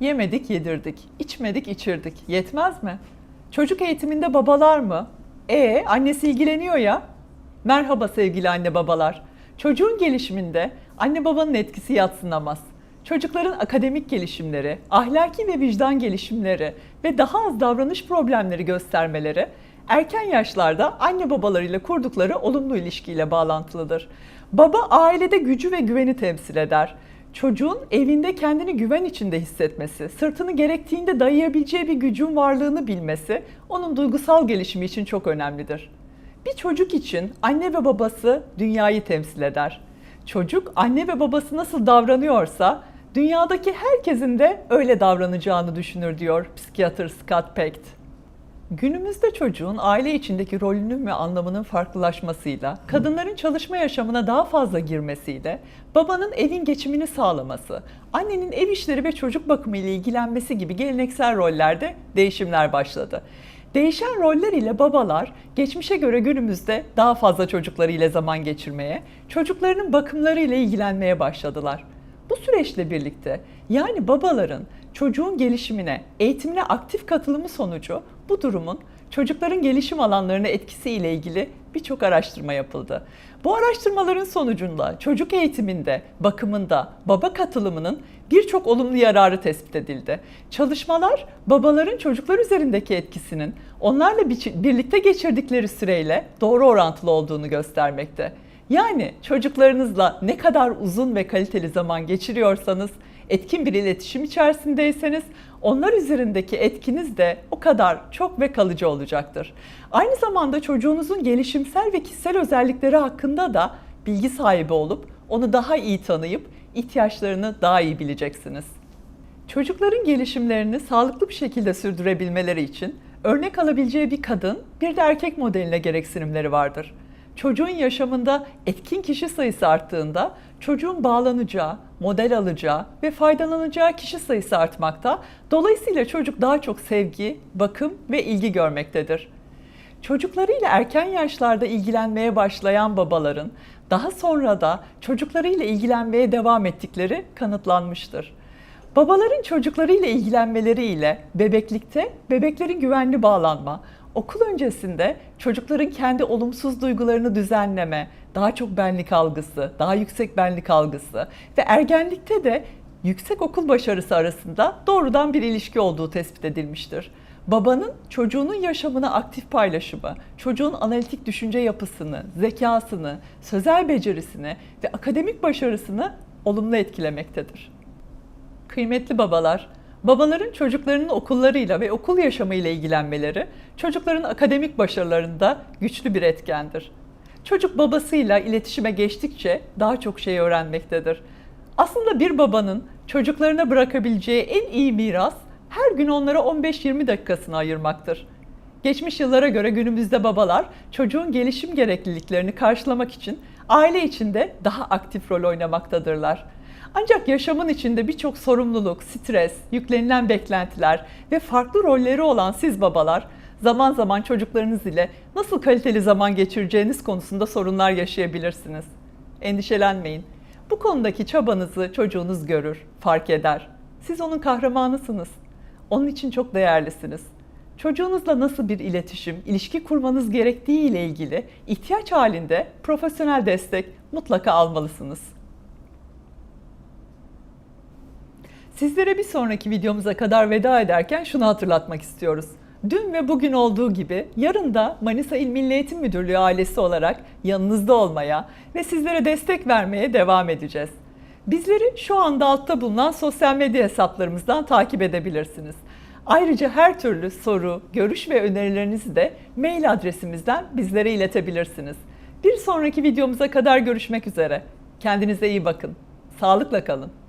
Yemedik yedirdik, içmedik içirdik. Yetmez mi? Çocuk eğitiminde babalar mı? E annesi ilgileniyor ya. Merhaba sevgili anne babalar. Çocuğun gelişiminde anne babanın etkisi yatsınamaz. Çocukların akademik gelişimleri, ahlaki ve vicdan gelişimleri ve daha az davranış problemleri göstermeleri erken yaşlarda anne babalarıyla kurdukları olumlu ilişkiyle bağlantılıdır. Baba ailede gücü ve güveni temsil eder. Çocuğun evinde kendini güven içinde hissetmesi, sırtını gerektiğinde dayayabileceği bir gücün varlığını bilmesi onun duygusal gelişimi için çok önemlidir. Bir çocuk için anne ve babası dünyayı temsil eder. Çocuk anne ve babası nasıl davranıyorsa dünyadaki herkesin de öyle davranacağını düşünür diyor psikiyatr Scott Peck. Günümüzde çocuğun aile içindeki rolünün ve anlamının farklılaşmasıyla, kadınların çalışma yaşamına daha fazla girmesiyle, babanın evin geçimini sağlaması, annenin ev işleri ve çocuk bakımı ile ilgilenmesi gibi geleneksel rollerde değişimler başladı. Değişen roller ile babalar geçmişe göre günümüzde daha fazla çocuklarıyla zaman geçirmeye, çocuklarının bakımları ile ilgilenmeye başladılar. Bu süreçle birlikte yani babaların çocuğun gelişimine, eğitimine aktif katılımı sonucu bu durumun çocukların gelişim alanlarına etkisi ile ilgili birçok araştırma yapıldı. Bu araştırmaların sonucunda çocuk eğitiminde, bakımında baba katılımının birçok olumlu yararı tespit edildi. Çalışmalar babaların çocuklar üzerindeki etkisinin onlarla birlikte geçirdikleri süreyle doğru orantılı olduğunu göstermekte. Yani çocuklarınızla ne kadar uzun ve kaliteli zaman geçiriyorsanız, etkin bir iletişim içerisindeyseniz onlar üzerindeki etkiniz de o kadar çok ve kalıcı olacaktır. Aynı zamanda çocuğunuzun gelişimsel ve kişisel özellikleri hakkında da bilgi sahibi olup onu daha iyi tanıyıp ihtiyaçlarını daha iyi bileceksiniz. Çocukların gelişimlerini sağlıklı bir şekilde sürdürebilmeleri için örnek alabileceği bir kadın, bir de erkek modeline gereksinimleri vardır çocuğun yaşamında etkin kişi sayısı arttığında çocuğun bağlanacağı, model alacağı ve faydalanacağı kişi sayısı artmakta. Dolayısıyla çocuk daha çok sevgi, bakım ve ilgi görmektedir. Çocuklarıyla erken yaşlarda ilgilenmeye başlayan babaların daha sonra da çocuklarıyla ilgilenmeye devam ettikleri kanıtlanmıştır. Babaların çocuklarıyla ilgilenmeleriyle bebeklikte bebeklerin güvenli bağlanma, okul öncesinde çocukların kendi olumsuz duygularını düzenleme, daha çok benlik algısı, daha yüksek benlik algısı ve ergenlikte de yüksek okul başarısı arasında doğrudan bir ilişki olduğu tespit edilmiştir. Babanın çocuğunun yaşamını aktif paylaşımı, çocuğun analitik düşünce yapısını, zekasını, sözel becerisini ve akademik başarısını olumlu etkilemektedir. Kıymetli babalar, Babaların çocuklarının okullarıyla ve okul yaşamıyla ilgilenmeleri çocukların akademik başarılarında güçlü bir etkendir. Çocuk babasıyla iletişime geçtikçe daha çok şey öğrenmektedir. Aslında bir babanın çocuklarına bırakabileceği en iyi miras her gün onlara 15-20 dakikasını ayırmaktır. Geçmiş yıllara göre günümüzde babalar çocuğun gelişim gerekliliklerini karşılamak için aile içinde daha aktif rol oynamaktadırlar. Ancak yaşamın içinde birçok sorumluluk, stres, yüklenilen beklentiler ve farklı rolleri olan siz babalar zaman zaman çocuklarınız ile nasıl kaliteli zaman geçireceğiniz konusunda sorunlar yaşayabilirsiniz. Endişelenmeyin. Bu konudaki çabanızı çocuğunuz görür, fark eder. Siz onun kahramanısınız. Onun için çok değerlisiniz. Çocuğunuzla nasıl bir iletişim, ilişki kurmanız gerektiği ile ilgili ihtiyaç halinde profesyonel destek mutlaka almalısınız. Sizlere bir sonraki videomuza kadar veda ederken şunu hatırlatmak istiyoruz. Dün ve bugün olduğu gibi yarın da Manisa İl Milli Eğitim Müdürlüğü ailesi olarak yanınızda olmaya ve sizlere destek vermeye devam edeceğiz. Bizleri şu anda altta bulunan sosyal medya hesaplarımızdan takip edebilirsiniz. Ayrıca her türlü soru, görüş ve önerilerinizi de mail adresimizden bizlere iletebilirsiniz. Bir sonraki videomuza kadar görüşmek üzere. Kendinize iyi bakın. Sağlıkla kalın.